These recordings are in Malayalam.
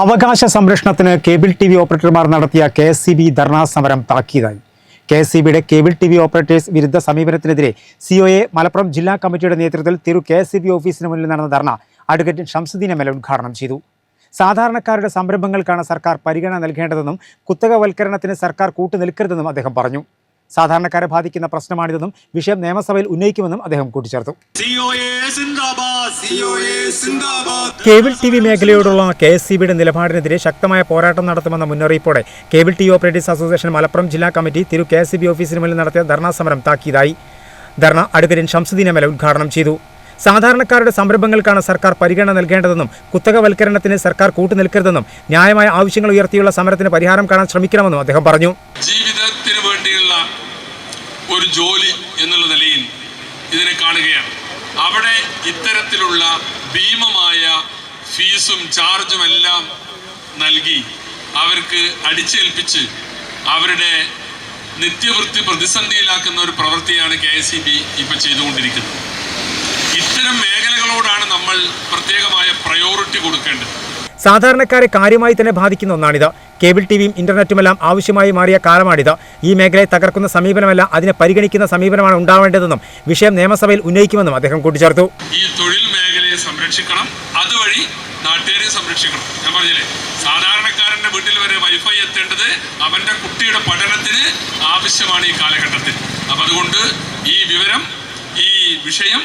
അവകാശ സംരക്ഷണത്തിന് കേബിൾ ടി വി ഓപ്പറേറ്റർമാർ നടത്തിയ കെ എസ് സി ബി ധർണാ സമരം താക്കീതായി. കെ എസ് സി ബിയുടെ കേബിൾ ടി വി ഓപ്പറേറ്റേഴ്സ് വിരുദ്ധ സമീപനത്തിനെതിരെ സി ഒ എ മലപ്പുറം ജില്ലാ കമ്മിറ്റിയുടെ നേതൃത്വത്തിൽ തിരു കെ എസ് സി ബി ഓഫീസിന് മുന്നിൽ നടന്ന ധർണ അഡ്വക്കേറ്റ് ഷംസുദ്ദീൻ എം എൽ ഉദ്ഘാടനം ചെയ്തു. സാധാരണക്കാരുടെ സംരംഭങ്ങൾക്കാണ് സർക്കാർ പരിഗണന നൽകേണ്ടതെന്നും കുത്തകവൽക്കരണത്തിന് സർക്കാർ കൂട്ടുനിൽക്കരുതെന്നും അദ്ദേഹം പറഞ്ഞു. സാധാരണക്കാരെ ബാധിക്കുന്ന പ്രശ്നമാണിതെന്നും വിഷയം നിയമസഭയിൽ ഉന്നയിക്കുമെന്നും അദ്ദേഹം കൂട്ടിച്ചേർത്തു. കേബിൾ ടി വി മേഖലയോടുള്ള കെ എസ് സി ബിയുടെ നിലപാടിനെതിരെ ശക്തമായ പോരാട്ടം നടത്തുമെന്ന മുന്നറിയിപ്പോടെ cable T V operators association Malappuram ജില്ലാ കമ്മിറ്റി തിരു കെ എസ് സി ബി ഓഫീസിന് മുന്നിൽ നടത്തിയ ധർണാ സമരം താക്കീതായി. ധർണ അഡ്വക്കേറ്റ് ഷംസുദ്ദീൻ എം എൽ ഉദ്ഘാടനം ചെയ്തു. സാധാരണക്കാരുടെ സംരംഭങ്ങൾക്കാണ് സർക്കാർ പരിഗണന നൽകേണ്ടതെന്നും കുത്തകവൽക്കരണത്തിന് സർക്കാർ കൂട്ടുനിൽക്കരുതെന്നും ന്യായമായ ആവശ്യങ്ങൾ ഉയർത്തിയുള്ള സമരത്തിന് പരിഹാരം കാണാൻ ശ്രമിക്കണമെന്നും അദ്ദേഹം പറഞ്ഞു. ജീവിതത്തിന് വേണ്ടിയുള്ള ഒരു ജോലി എന്നുള്ള നിലയിൽ ഇതിനെ കാണുകയാണ്. അവിടെ ഇത്തരത്തിലുള്ള ഭീമമായ ഫീസും ചാർജും എല്ലാം നൽകി അവർക്ക് അടിച്ചേൽപ്പിച്ച് അവരുടെ നിത്യവൃത്തി പ്രതിസന്ധിയിലാക്കുന്ന ഒരു പ്രവൃത്തിയാണ് കെ എസ് ഇ ബി ഇപ്പം ചെയ്തുകൊണ്ടിരിക്കുന്നത്. ഇത്തരം മേഖലകളോടാണ് നമ്മൾ പ്രത്യേകമായ പ്രയോറിറ്റി കൊടുക്കേണ്ടത്. സാധാരണക്കാരെ കാര്യമായി തന്നെ ബാധിക്കുന്ന ഒന്നാണിത്. കേബിൾ ടിവിയും ഇന്റർനെറ്റുമെല്ലാം ആവശ്യമായി മാറിയ കാലമാണിത്. ഈ മേഖലയെ തകർക്കുന്ന സമീപനമല്ല അതിനെ പരിഗണിക്കുന്ന സമീപനമാണ് ഉണ്ടാവേണ്ടതെന്നും വിഷയം നിയമസഭയിൽ ഉന്നയിക്കുമെന്നും അദ്ദേഹം കൂട്ടിച്ചേർത്തു. ഈ തൊഴിൽ മേഖലയെ സംരക്ഷിക്കണം. അതുവഴി നാട്ടുകാരെ സംരക്ഷിക്കണം. ഞാൻ പറഞ്ഞില്ലേ? സാധാരണക്കാരന്റെ വീട്ടിൽ വരെ വൈഫൈ എത്തേണ്ടത് അവന്റെ കുട്ടിയുടെ പഠനത്തിന് ആവശ്യമാണ് ഈ കാലഘട്ടത്തിൽ. അപ്പൊ അതുകൊണ്ട് ഈ വിവരം ഈ വിഷയം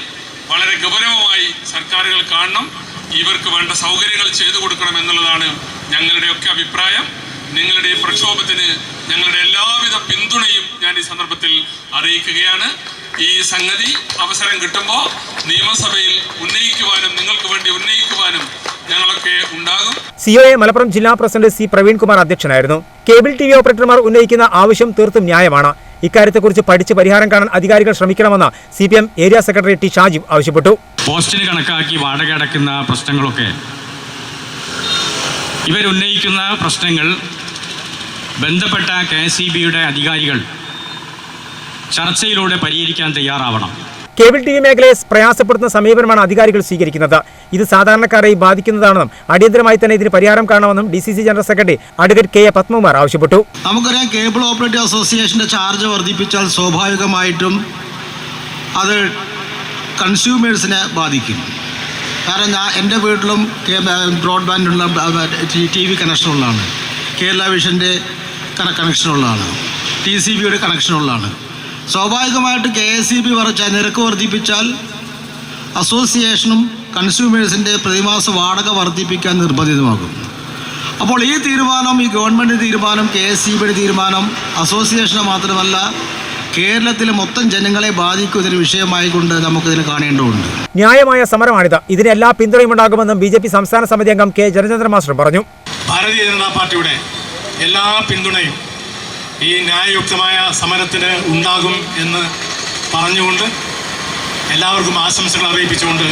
വളരെ ഗൗരവമായി സർക്കാരുകൾ കാണണം. ഇവർക്ക് വേണ്ട സൗകര്യങ്ങൾ ചെയ്തു കൊടുക്കണം എന്നുള്ളതാണ് ഞങ്ങളുടെയൊക്കെ അഭിപ്രായം. നിങ്ങളുടെ ഈ പ്രക്ഷോഭത്തിന് ഞങ്ങളുടെ എല്ലാവിധ പിന്തുണയും ഞാൻ ഈ സന്ദർഭത്തിൽ അറിയിക്കുകയാണ്. ഈ സംഗതി അവസരം കിട്ടുമ്പോൾ നിയമസഭയിൽ ഉന്നയിക്കുവാനും നിങ്ങൾക്ക് വേണ്ടി ഉന്നയിക്കുവാനും ഞങ്ങളൊക്കെ ഉണ്ടാകും. സി ഒ എ മലപ്പുറം ജില്ലാ പ്രസിഡന്റ് സി പ്രവീൺകുമാർ അധ്യക്ഷനായിരുന്നു. കേബിൾ ടി വി ഓപ്പറേറ്റർമാർ ഉന്നയിക്കുന്ന ആവശ്യം തീർത്തും ന്യായമാണ്. ഇക്കാര്യത്തെക്കുറിച്ച് പഠിച്ച് പരിഹാരം കാണാൻ അധികാരികൾ ശ്രമിക്കണമെന്ന് C area secretary T Shajib ആവശ്യപ്പെട്ടു. പോസ്റ്റിന് കണക്കാക്കി വാടക അടക്കുന്ന പ്രശ്നങ്ങളൊക്കെ. ഇവരുന്നയിക്കുന്ന പ്രശ്നങ്ങൾ ബന്ധപ്പെട്ട കെ എസ് ഇ ബിയുടെ അധികാരികൾ ചർച്ചയിലൂടെ പരിഹരിക്കാൻ തയ്യാറാവണം. കേബിൾ ടി വി മേഖലയെ പ്രയാസപ്പെടുത്തുന്ന സമീപനമാണ് അധികാരികൾ സ്വീകരിക്കുന്നത്. ഇത് സാധാരണക്കാരെ ബാധിക്കുന്നതാണെന്നും അടിയന്തരമായി തന്നെ ഇതിന് പരിഹാരം കാണണമെന്നും D C C general secretary advocate K A Padmakumar ആവശ്യപ്പെട്ടു. നമുക്കറിയാം കേബിൾ ഓപ്പറേറ്റീവ് അസോസിയേഷന്റെ ചാർജ് വർദ്ധിപ്പിച്ചാൽ സ്വാഭാവികമായിട്ടും അത് കൺസ്യൂമേഴ്സിനെ ബാധിക്കും. കാരണം ഞാൻ എന്റെ വീട്ടിലും ബ്രോഡ്ബാൻഡുള്ള ടി വി കണക്ഷനുള്ളതാണ്. കേരള വിഷന്റെ കണ കണക്ഷനുള്ളതാണ്. ടി സി ബിയുടെ കണക്ഷനുള്ളതാണ്. സ്വാഭാവികമായിട്ട് കെ എസ് ഇ ബി വർച്ച നിരക്ക് വർദ്ധിപ്പിച്ചാൽ അസോസിയേഷനും കൺസ്യൂമേഴ്സിന്റെ പ്രതിമാസ വാടക വർദ്ധിപ്പിക്കാൻ നിർബന്ധിതമാകും. അപ്പോൾ ഈ തീരുമാനം ഈ ഗവൺമെന്റ് തീരുമാനം കെ എസ് സി ബിയുടെ തീരുമാനം അസോസിയേഷനെ മാത്രമല്ല കേരളത്തിലെ മൊത്തം ജനങ്ങളെ ബാധിക്കുന്ന ഒരു വിഷയമായിക്കൊണ്ട് നമുക്കിതിനെ കാണേണ്ടതുണ്ട്. ന്യായമായ സമരമാണിത്. ഇതിന് എല്ലാ പിന്തുണയും ഉണ്ടാകുമെന്നും ബി ജെ പി സംസ്ഥാന സമിതി അംഗം കെ ജനചന്ദ്ര മാസ്റ്റർ പറഞ്ഞു. ഭാരതീയ ജനതാ പാർട്ടിയുടെ എല്ലാ പിന്തുണയും ഈ ന്യായയുക്തമായ സമരത്തിന് ഉണ്ടാകും എന്ന് പറഞ്ഞുകൊണ്ട് എല്ലാവർക്കും ആശംസകൾ അറിയിപ്പിച്ചുകൊണ്ട്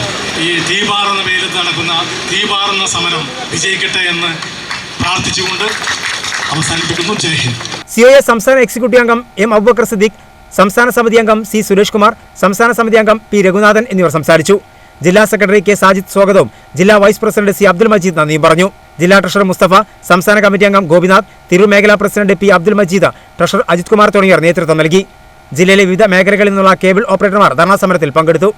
ഈ തീപാറുന്ന വെയിലത്ത് നടക്കുന്ന തീപാറുന്ന സമരം വിജയിക്കട്ടെ എന്ന് പ്രാർത്ഥിച്ചുകൊണ്ട് അവസാനിപ്പിക്കുന്നു. Jai Hind. C O S സംസ്ഥാന എക്സിക്യൂട്ടീവ് അംഗം എം അബൂബക്കർ സിദ്ദീഖ് സംസ്ഥാന സമിതി അംഗം സി സുരേഷ് കുമാർ സംസ്ഥാന സമിതി അംഗം പി രഘുനാഥൻ എന്നിവർ സംസാരിച്ചു. ജില്ലാ സെക്രട്ടറി കെ സാജിദ് സ്വാഗതവും ജില്ലാ vice president C Abdul Majeed നന്ദിയും പറഞ്ഞു. ജില്ലാ ട്രഷറർ മുസ്തഫ സംസ്ഥാന കമ്മിറ്റി അംഗം ഗോപിനാഥ് തിരൂർ മേഖലാ president P Abdul Majeed treasurer Ajith Kumar തുടങ്ങിയവർ നേതൃത്വം നൽകി. ജില്ലയിലെ വിവിധ മേഖലകളിൽ നിന്നുള്ള കേബിൾ ഓപ്പറേറ്റർമാർ ധർണാ സമരത്തിൽ പങ്കെടുത്തു.